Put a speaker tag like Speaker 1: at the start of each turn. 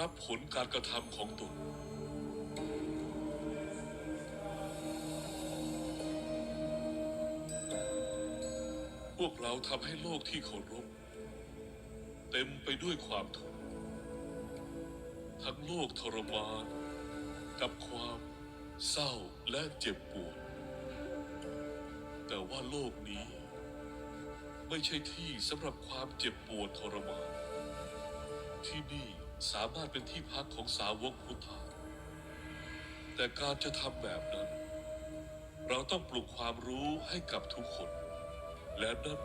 Speaker 1: รับผลการกระทำของตน พวกเราทำให้โลกที่เคารพเต็มไปด้วยความทุกข์ทั้งโลกทรมานกับความเศร้าและเจ็บปวด แต่ว่าโลกนี้ ไม่ใช่ที่สำหรับความเจ็บปวดทรมาน ที่นี่ สามารถเป็นที่พักของสาวกพุทธาแต่การจะทำแบบนั้น เราต้องปลุกความรู้ให้กับทุกคน และนั่น